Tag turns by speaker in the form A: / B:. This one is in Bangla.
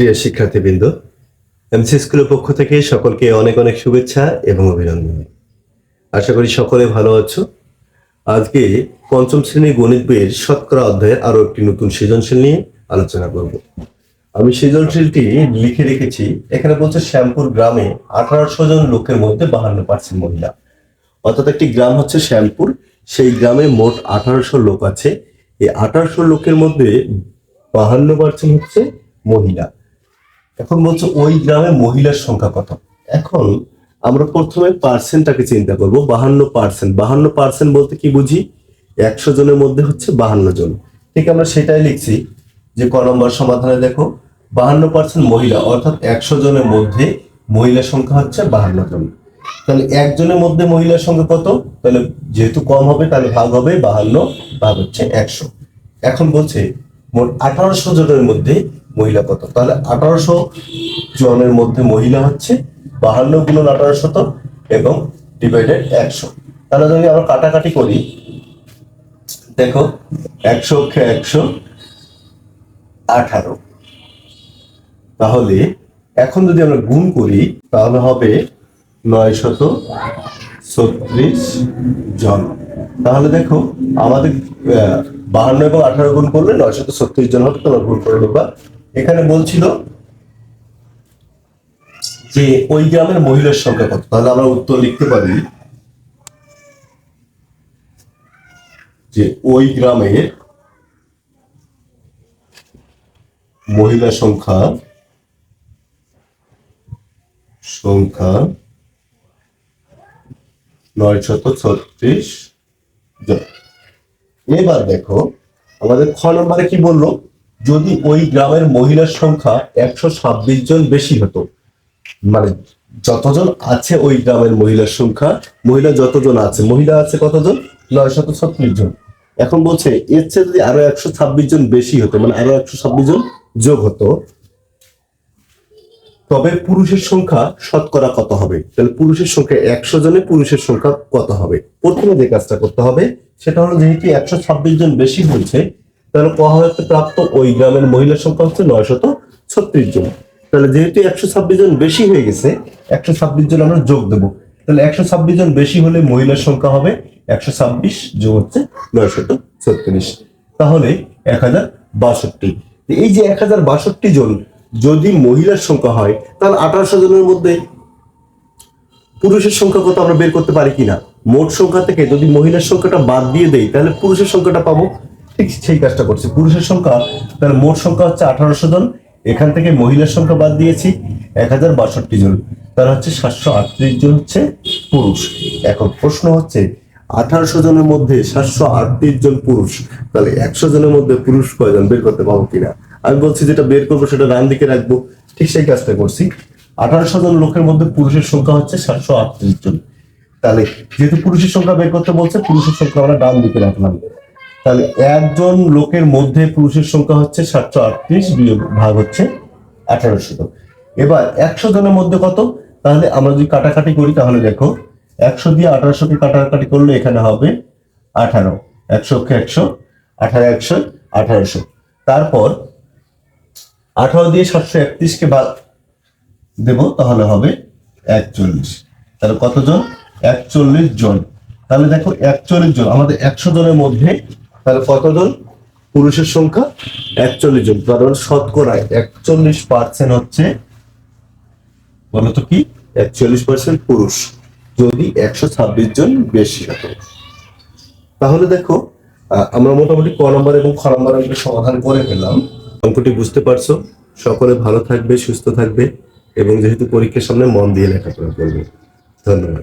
A: প্রিয় শিক্ষার্থীবৃন্দ এমসি স্কুলের পক্ষ থেকে সকলকে অনেক অনেক শুভেচ্ছা এবং অভিনন্দন। আশা করি সকলে ভালো আছো। আজকে পঞ্চম শ্রেণি গণিত বইয়ের শতকরা অধ্যায়ের আরও একটি নতুন সৃজনশীল নিয়ে আলোচনা করব। আমি সৃজনশীলটি লিখে রেখেছি, এখানে বলছে শ্যামপুর গ্রামে আঠারোশো জন লোকের মধ্যে বাহান্ন পার্সেন্ট মহিলা। অর্থাৎ একটি গ্রাম হচ্ছে শ্যামপুর, সেই গ্রামে মোট আঠারোশো লোক আছে। এই আঠারোশো লোকের মধ্যে বাহান্ন পার্সেন্ট হচ্ছে মহিলা। এখন বলছো ওই গ্রামে মহিলার সংখ্যা কত? এখন আমরা প্রথমে পার্সেন্টটাকে চিন্তা করব, বাহান্ন পার্সেন্ট। বাহান্ন পার্সেন্ট বলতে কি বুঝি? একশো জনের মধ্যে হচ্ছে বাহান্ন জন। ঠিক আমরা সেটাই লিখছি যে ক নম্বর সমাধানে দেখো, বাহান্ন পার্সেন্ট মহিলা, অর্থাৎ একশো জনের মধ্যে মহিলার সংখ্যা হচ্ছে বাহান্ন জন। তাহলে একজনের মধ্যে মহিলার সংখ্যা কত? তাহলে যেহেতু কম হবে, তাহলে ভাগ হবে, বাহান্ন ভাগ হচ্ছে একশো। এখন বলছে মোট আঠারোশো জনের মধ্যে মহিলা কত? তাহলে আঠারোশো জনের মধ্যে মহিলা হচ্ছে বাহান্ন গুণন আঠারোশত এবং ডিভাইডেড একশো। তাহলে যদি আমরা কাটাকাটি করি, দেখো, একশো অক্ষে একশো, আঠারো। তাহলে এখন যদি আমরা গুণ করি, তাহলে হবে নয় শত ছত্রিশ জন। তাহলে দেখো, আমাদের বাহান্ন এবং আঠারো গুণ করলে নয় শত ছত্রিশ জন হবে, তোমরা গুণ করে নেবা। এখানে বলছিল যে ওই গ্রামের মহিলার সংখ্যা কত? তাহলে আমরা উত্তর লিখতে পারি যে ওই গ্রামের মহিলা সংখ্যা সংখ্যা নয় শত ছত্রিশ এবার দেখো, আমাদের খ নম্বরে কি বলল? যদি ওই গ্রামের মহিলার সংখ্যা একশো ছাব্বিশ জন বেশি হতো মানে যতজন আছে ওই গ্রামের মহিলার সংখ্যা, মহিলা যতজন আছে, মহিলা আছে কতজন? নয় শত ছত্রিশ জন। এখন বলছে, এর চেয়ে যদি আরও একশো ছাব্বিশ জন বেশি হতো মানে আরও একশো ছাব্বিশ জন যোগ হতো, তবে পুরুষের সংখ্যা শতকরা কত হবে? তাহলে পুরুষের সংখ্যা একশো জনে, পুরুষের সংখ্যা কত হবে? প্রথমে যে কাজটা করতে হবে, সেটা হলো যেহেতু একশো ছাব্বিশ জন বেশি হয়েছে তাহলে ক হতে প্রাপ্ত ওই গ্রামের মহিলার সংখ্যা হচ্ছে নয় শত ছত্রিশ জন। তাহলে যেহেতু একশো ছাব্বিশ জন বেশি হয়ে গেছে, একশো ছাব্বিশ জন আমরা যোগ দেবো। তাহলে একশো ছাব্বিশ জন বেশি হলে মহিলার সংখ্যা হবে একশো ছাব্বিশ, যোগ হচ্ছে নয় শত ছত্রিশ। তাহলে এক হাজার বাষট্টি এই যে এক হাজার বাষট্টি জন যদি মহিলার সংখ্যা হয়, তাহলে আঠারোশো জনের মধ্যে পুরুষের সংখ্যা কত আমরা বের করতে পারি কিনা? মোট সংখ্যা থেকে যদি মহিলার সংখ্যাটা বাদ দিয়ে দেই, তাহলে পুরুষের সংখ্যাটা পাবো ঠিক সেই কাজটা করছি। পুরুষের সংখ্যা, তাহলে মোট সংখ্যা হচ্ছে আঠারোশো জন। এখান থেকে মহিলার সংখ্যা বাদ দিয়েছি এক হাজার বাষট্টি জন। তার হচ্ছে সাতশো আটত্রিশ জন হচ্ছে পুরুষ। এখন প্রশ্ন হচ্ছে, আঠারোশো জনের মধ্যে সাতশো আটত্রিশ জন পুরুষ, তাহলে একশো জনের মধ্যে পুরুষ কয়জন বের করতে পারব কিনা? আমি বলছি যেটা বের করব সেটা ডান দিকে রাখব। ঠিক সেই কাজটা করছি। আঠারোশো জন লোকের মধ্যে পুরুষের সংখ্যা হচ্ছে সাতশো আটত্রিশ জন। তাহলে যেহেতু পুরুষের সংখ্যা বের করতে বলছে, পুরুষের সংখ্যা আমরা ডান দিকে রাখলাম। তাহলে একজন লোকের মধ্যে পুরুষের সংখ্যা হচ্ছে সাতশো আটত্রিশ ভাগ হচ্ছে আঠারোশো এবার একশো জনের মধ্যে কত? তাহলে আমরা যদি কাটাকাটি করি তাহলে দেখো, একশো দিয়ে আঠারোশোকে কাটাকাটি করলে এখানে হবে আঠারো। একশো একশো, আঠারো একশো আঠারোশো তারপর আঠারো দিয়ে সাতশো একত্রিশকে বাদ দেব, তাহলে হবে একচল্লিশ। তাহলে কতজন? একচল্লিশ জন। তাহলে দেখো একচল্লিশ জন। আমাদের একশো জনের মধ্যে তাহলে কতজন পুরুষের সংখ্যা একচল্লিশ জন। কারণ শতকরায় একচল্লিশ পার্সেন্ট হচ্ছে বলতো কি? একচল্লিশ পার্সেন্ট পুরুষ। যদি একশো ছাব্বিশ জন বেশি হতো। তাহলে দেখো আমরা মোটামুটি ক নম্বর এবং খ নম্বর সমাধান করে ফেললাম। অঙ্কটি বুঝতে পারছ? সকলে ভালো থাকবে, সুস্থ থাকবে এবং যেহেতু পরীক্ষার সামনে মন দিয়ে লেখাপড়া করবে। ধন্যবাদ।